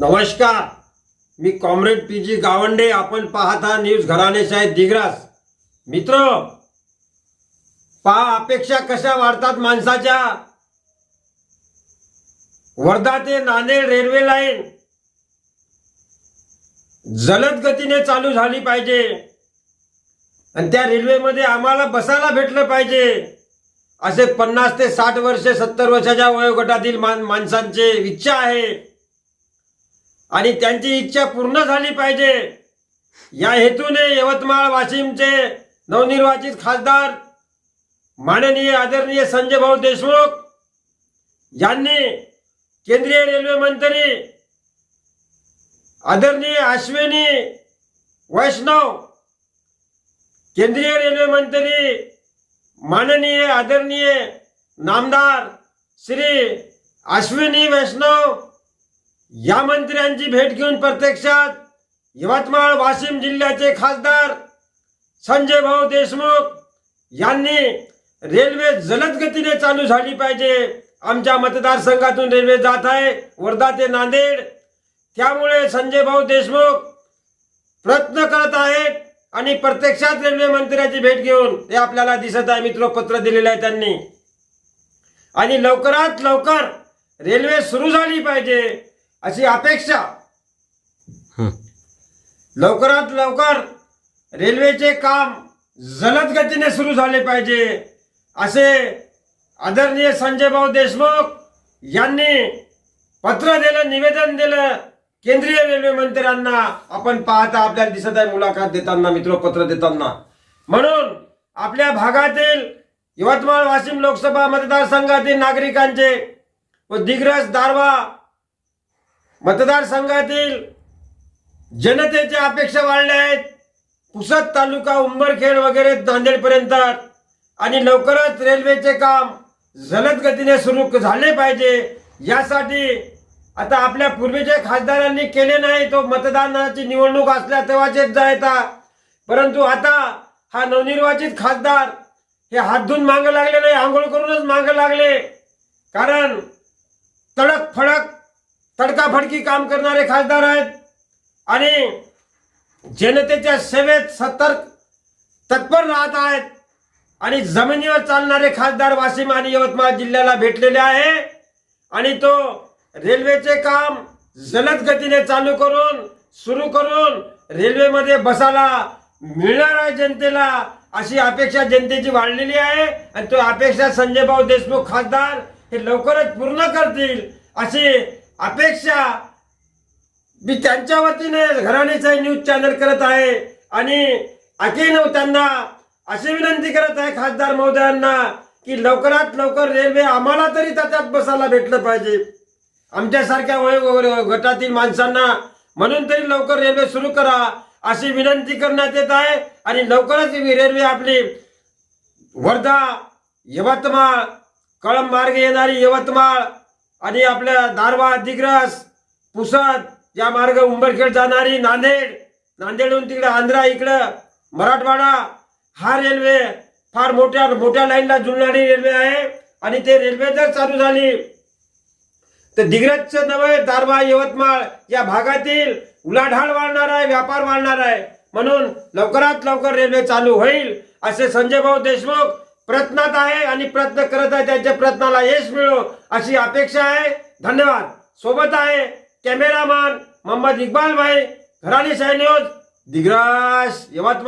नमस्कार. मी comrade P G Gawande. आपण पाहता न्यूज घराणे साहेब दिग्रास. मित्र पहा अपेक्षा कशा वाढतात माणसाच्या? वर्धा ते नांदेड रेल्वे लाईन जलद गतीने चालू झाली पाहिजे. आणि त्या रेल्वेमध्ये आम्हाला बसायला भेटलं पाहिजे. असे पन्नास ते साठ वर्षे सत्तर वर्षाच्या वयोगटातील मान माणसांचे इच्छा आहे. आणि त्यांची इच्छा पूर्ण झाली पाहिजे. या हेतूने यवतमाळ वाशिमचे नवनिर्वाचित खासदार माननीय आदरणीय संजय भाऊ देशमुख यांनी केंद्रीय रेल्वे मंत्री आदरणीय अश्विनी वैष्णव केंद्रीय रेल्वे मंत्री माननीय आदरणीय नामदार श्री अश्विनी वैष्णव या मंत्र्यांची भेट घेऊन प्रत्यक्षात यवतमाळ वाशिम जिल्ह्याचे खासदार संजय भाऊ देशमुख यांनी रेल्वे जलद गतीने चालू झाली पाहिजे. आमच्या मतदारसंघातून रेल्वे जात आहे वर्धा ते नांदेड. त्यामुळे संजय भाऊ देशमुख प्रयत्न करत आहेत आणि प्रत्यक्षात रेल्वे मंत्र्याची भेट घेऊन ते आपल्याला दिसत आहे. मित्र पत्र दिलेलं आहे त्यांनी. आणि लवकरात लवकर रेल्वे सुरू झाली पाहिजे. अशी अपेक्षा. लवकरात लवकर रेल्वेचे काम जलद गतीने सुरू झाले पाहिजे असे आदरणीय संजय भाऊ देशमुख यांनी पत्र दिलं निवेदन दिलं केंद्रीय रेल्वे मंत्र्यांना. आपण पाहता आपल्याला दिसत आहे मुलाखत देताना मित्र पत्र देताना. म्हणून आपल्या भागातील यवतमाळ वाशिम लोकसभा मतदारसंघातील नागरिकांचे व दिग्रस दारवा मतदारसंघातील जनतेच्या अपेक्षा वाढल्या आहेत. पुसद तालुका उंबरखेड वगैरे नांदेडपर्यंत. आणि लवकरच रेल्वेचे काम जलद गतीने सुरू झाले पाहिजे. यासाठी आता आपल्या पूर्वीच्या खासदारांनी केले नाही तो मतदानाची निवडणूक असल्या तेव्हाचेच जायचा. परंतु आता हा नवनिर्वाचित खासदार हे हात धुवून मागं लागले नाही आंघोळ करूनच मागं लागले. कारण तडक फडक तडकाफडकी काम करणारे खासदार आहेत. आणि जनतेच्या सेवेत सतर्क तत्पर राहत आहेत. आणि जमिनीवर चालणारे खासदार वाशिम आणि यवतमाळ जिल्ह्याला भेटलेले आहे. आणि तो रेल्वेचे काम जलद गतीने चालू करून सुरू करून रेल्वेमध्ये बसायला मिळणार आहे जनतेला अशी अपेक्षा जनतेची वाढलेली आहे. आणि तो अपेक्षा संजय भाऊ देशमुख खासदार हे लवकरच पूर्ण करतील अशी अपेक्षा मी त्यांच्या वतीने घराण्याचा न्यूज चॅनल करत आहे आणि अखेर त्यांना अशी विनंती करत आहे खासदार महोदयांना की लवकरात लवकर रेल्वे आम्हाला तरी त्याच्यात बसायला भेटलं पाहिजे. आमच्यासारख्या वय गटातील माणसांना म्हणून तरी लवकर रेल्वे सुरू करा अशी विनंती करण्यात येत आहे आणि लवकरच रेल्वे आपली वर्धा यवतमाळ कळंब मार्गे येणारी यवतमाळ आणि आपल्या दारवा दिग्रस पुसद या मार्ग उंबरखेड जाणारी नांदेड. नांदेडहून तिकडे आंध्रा इकडं मराठवाडा. हा रेल्वे फार मोठ्या मोठ्या लाईनला जुळणारी रेल्वे आहे आणि ते रेल्वे जर चालू झाली तर दिग्रजचं नव्हे दारवा यवतमाळ या भागातील उलाढाल वाढणार आहे व्यापार वाढणार आहे. म्हणून लवकरात लवकर रेल्वे चालू होईल असे संजय भाऊ देशमुख प्रयत्नात आहे आणि प्रयत्न करत आहे त्यांच्या प्रयत्नाला यश मिळो अशी अपेक्षा आहे. धन्यवाद. सोबत आहे कॅमेरामॅन मोहम्मद इक्बाल भाई घराणी न्यूज दिग्रास यवतमाळ.